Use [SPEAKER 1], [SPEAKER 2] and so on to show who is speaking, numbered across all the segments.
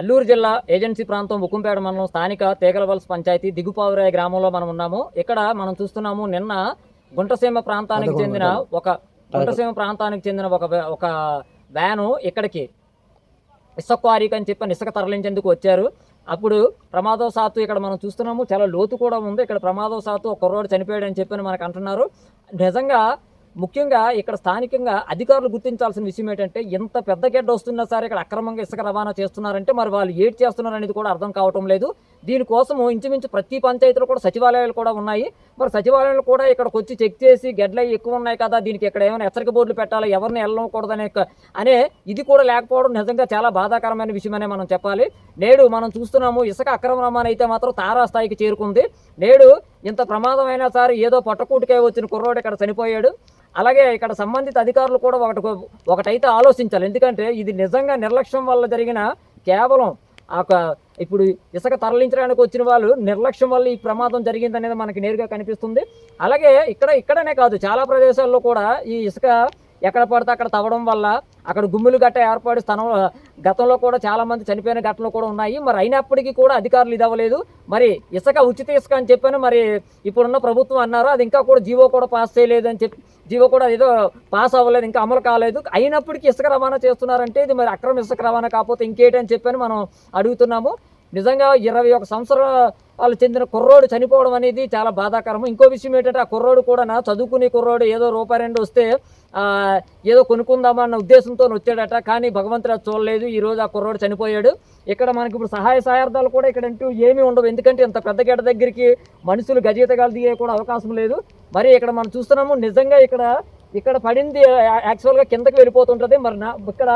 [SPEAKER 1] అల్లూరు జిల్లా ఏజెన్సీ ప్రాంతం ఉక్కుంపేట మండలం స్థానిక తేగలవలస పంచాయతీ దిగుపావురాయ గ్రామంలో మనం ఉన్నాము. ఇక్కడ మనం చూస్తున్నాము నిన్న గుంటసీమ ప్రాంతానికి చెందిన ఒక గుంటసీమ ప్రాంతానికి చెందిన ఒక ఒక వ్యాను ఇక్కడికి ఇసుక క్వారీకి అని చెప్పి ఇసుక తరలించేందుకు వచ్చారు. అప్పుడు ప్రమాదవశాత్తు ఇక్కడ మనం చూస్తున్నాము. చాలా లోతు కూడా ఉంది. ఇక్కడ ప్రమాదవశాత్తు ఒక కుర్రోడు చనిపోయాడు అని చెప్పి మనకు అంటున్నారు. నిజంగా ముఖ్యంగా ఇక్కడ స్థానికంగా అధికారులు గుర్తించాల్సిన విషయం ఏంటంటే ఇంత పెద్ద గడ్డ వస్తున్నా సరే ఇక్కడ అక్రమంగా ఇసుక రవాణా చేస్తున్నారంటే మరి వాళ్ళు ఏడ్ చేస్తున్నారు అనేది కూడా అర్థం కావటం లేదు. దీనికోసము ఇంచుమించు ప్రతి పంచాయతీలో కూడా సచివాలయాలు కూడా ఉన్నాయి. మరి సచివాలయాలు కూడా ఇక్కడికి వచ్చి చెక్ చేసి గెడ్లు ఎక్కువ ఉన్నాయి కదా దీనికి ఇక్కడ ఏమైనా హెచ్చరిక బోర్డులు పెట్టాలి ఎవరిని వెళ్ళకూడదనే ఒక- అనే ఇది కూడా లేకపోవడం నిజంగా చాలా బాధాకరమైన విషయమనే మనం చెప్పాలి. నేడు మనం చూస్తున్నాము ఇసుక అక్రమ రమాన్ అయితే మాత్రం తారా స్థాయికి చేరుకుంది. నేడు ఇంత ప్రమాదమైనా సరే ఏదో పొట్టకూటికే వచ్చిన కుర్రోడు ఇక్కడ చనిపోయాడు. అలాగే ఇక్కడ సంబంధిత అధికారులు కూడా ఒకటి ఒకటైతే ఆలోచించాలి. ఎందుకంటే ఇది నిజంగా నిర్లక్ష్యం వల్ల జరిగిన కేవలం ఆ ఒక ఇప్పుడు ఇసుక తరలించడానికి వచ్చిన వాళ్ళు నిర్లక్ష్యం వల్ల ఈ ప్రమాదం జరిగింది అనేది మనకి నేరుగా కనిపిస్తుంది. అలాగే ఇక్కడ ఇక్కడనే కాదు చాలా ప్రదేశాల్లో కూడా ఈ ఇసుక ఎక్కడ పడితే అక్కడ తవ్వడం వల్ల అక్కడ గుమ్ములు గట్ట ఏర్పడి స్థలం గతంలో కూడా చాలా మంది చనిపోయిన ఘటనలు కూడా ఉన్నాయి. మరి అయినప్పటికీ కూడా అధికారులు ఇది అవ్వలేదు. మరి ఇసుక ఉచిత ఇసుక అని చెప్పాను. మరి ఇప్పుడున్న ప్రభుత్వం అన్నారు అది ఇంకా కూడా జీవో కూడా పాస్ చేయలేదు అని చెప్పి జీవో కూడా ఏదో పాస్ అవ్వలేదు ఇంకా అమలు కాలేదు. అయినప్పటికీ ఇసుక రవాణా చేస్తున్నారంటే ఇది మరి అక్రమ ఇసుక రవాణా కాకపోతే ఇంకేటని చెప్పని మనం అడుగుతున్నాము. నిజంగా ఇరవై ఒక సంవత్సరాలు చెందిన కుర్రోడు చనిపోవడం అనేది చాలా బాధాకరం ఇంకో విషయం ఏంటంటే ఆ కుర్రోడు కూడా నా చదువుకునే కుర్రోడు ఏదో రూపాయి రెండు వస్తే ఏదో కొనుక్కుందామన్న ఉద్దేశంతో వచ్చాడట. కానీ భగవంతుడు చూడలేదు. ఈ రోజు ఆ కుర్రోడు చనిపోయాడు. ఇక్కడ మనకి ఇప్పుడు సహాయ సహాయార్థాలు కూడా ఇక్కడ అంటూ ఏమీ ఉండవు. ఎందుకంటే ఇంత పెద్ద గడ్డ దగ్గరికి మనుషులు గజీతగాలు దిగే కూడా అవకాశం లేదు. మరి ఇక్కడ మనం చూస్తున్నాము నిజంగా ఇక్కడ ఇక్కడ పడింది యాక్చువల్గా కిందకి వెళ్ళిపోతుంటుంది. మరి నా ఇక్కడ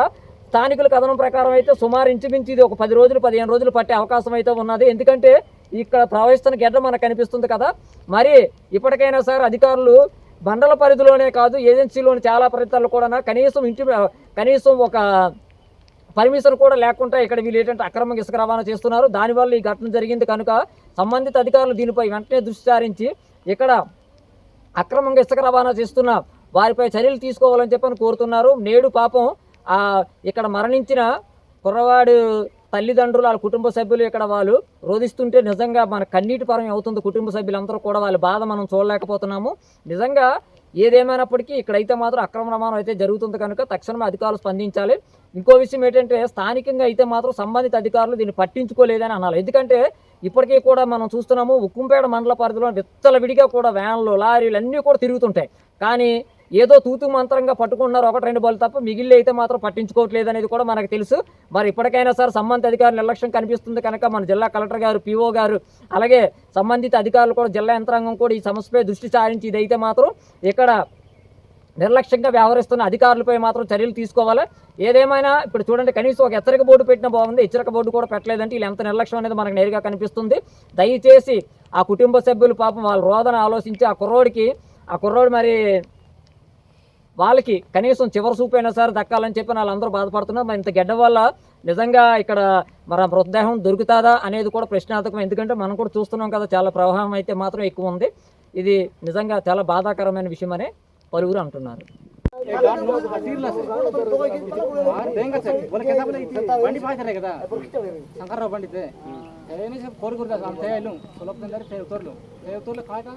[SPEAKER 1] స్థానికుల కథనం ప్రకారం అయితే సుమారు ఇంచుమించు ఇది ఒక పది రోజులు పదిహేను రోజులు పట్టే అవకాశం అయితే ఉన్నది. ఎందుకంటే ఇక్కడ ప్రవహిస్తున్న గెడ్డ మనకు కనిపిస్తుంది కదా. మరి ఇప్పటికైనా సరే అధికారులు బండల పరిధిలోనే కాదు ఏజెన్సీలోని చాలా పరిధిలో కూడా కనీసం ఇంటి కనీసం ఒక పర్మిషన్ కూడా లేకుండా ఇక్కడ వీళ్ళు ఏంటంటే అక్రమంగా ఇసుక రవాణా చేస్తున్నారు. దానివల్ల ఈ ఘటన జరిగింది కనుక సంబంధిత అధికారులు దీనిపై వెంటనే దృష్టి సారించి ఇక్కడ అక్రమంగా ఇసుక రవాణా చేస్తున్న వారిపై చర్యలు తీసుకోవాలని చెప్పని కోరుతున్నారు. నేడు పాపం ఇక్కడ మరణించిన కుర్రవాడు తల్లిదండ్రులు వాళ్ళ కుటుంబ సభ్యులు ఇక్కడ వాళ్ళు రోధిస్తుంటే నిజంగా మన కన్నీటి పరం అవుతుంది. కుటుంబ సభ్యులందరూ కూడా వాళ్ళ బాధ మనం చూడలేకపోతున్నాము. నిజంగా ఏదేమైనప్పటికీ ఇక్కడైతే మాత్రం అక్రమ రవాణా అయితే జరుగుతుంది కనుక తక్షణమే అధికారులు స్పందించాలి. ఇంకో విషయం ఏంటంటే స్థానికంగా అయితే మాత్రం సంబంధిత అధికారులు దీన్ని పట్టించుకోలేదని అనాలి. ఎందుకంటే ఇప్పటికీ కూడా మనం చూస్తున్నాము ఉక్కుంపేట మండల పరిధిలో విచ్చలవిడిగా కూడా వ్యాన్లు లారీలు అన్నీ కూడా తిరుగుతుంటాయి. కానీ ఏదో తూతు మంత్రంగా పట్టుకుంటున్నారు ఒకటి రెండు బాల్ తప్ప మిగిలి అయితే మాత్రం పట్టించుకోవట్లేదు అనేది కూడా మనకు తెలుసు. మరి ఇప్పటికైనా సరే సంబంధిత అధికారుల నిర్లక్ష్యం కనిపిస్తుంది కనుక మన జిల్లా కలెక్టర్ గారు పిఓ గారు అలాగే సంబంధిత అధికారులు కూడా జిల్లా యంత్రాంగం కూడా ఈ సమస్యపై దృష్టి సారించి ఇదైతే మాత్రం ఇక్కడ నిర్లక్ష్యంగా వ్యవహరిస్తున్న అధికారులపై మాత్రం చర్యలు తీసుకోవాలి. ఏదేమైనా ఇప్పుడు చూడండి కనీసం ఒక హెచ్చరిక బోర్డు పెట్టిన బాగుంది హెచ్చరిక బోర్డు కూడా పెట్టలేదంటే వీళ్ళు ఎంత నిర్లక్ష్యం అనేది మనకు నేరుగా కనిపిస్తుంది. దయచేసి ఆ కుటుంబ సభ్యులు పాపం వాళ్ళ రోదన ఆలోచించి ఆ కుర్రోడికి ఆ కుర్రోడు మరి వాళ్ళకి కనీసం చివరి చూపైనా సరే దక్కాలని చెప్పి వాళ్ళందరూ బాధపడుతున్నారు. ఇంత గెడ్డ వల్ల నిజంగా ఇక్కడ మన మృతదేహం దొరుకుతుందా అనేది కూడా ప్రశ్నార్థకం. ఎందుకంటే మనం కూడా చూస్తున్నాం కదా చాలా ప్రవాహం అయితే మాత్రం ఎక్కువ ఉంది. ఇది నిజంగా చాలా బాధాకరమైన విషయం అని పలువురు అంటున్నారు.
[SPEAKER 2] సంకర్రావు బండి కోరుకురు అంతే కాక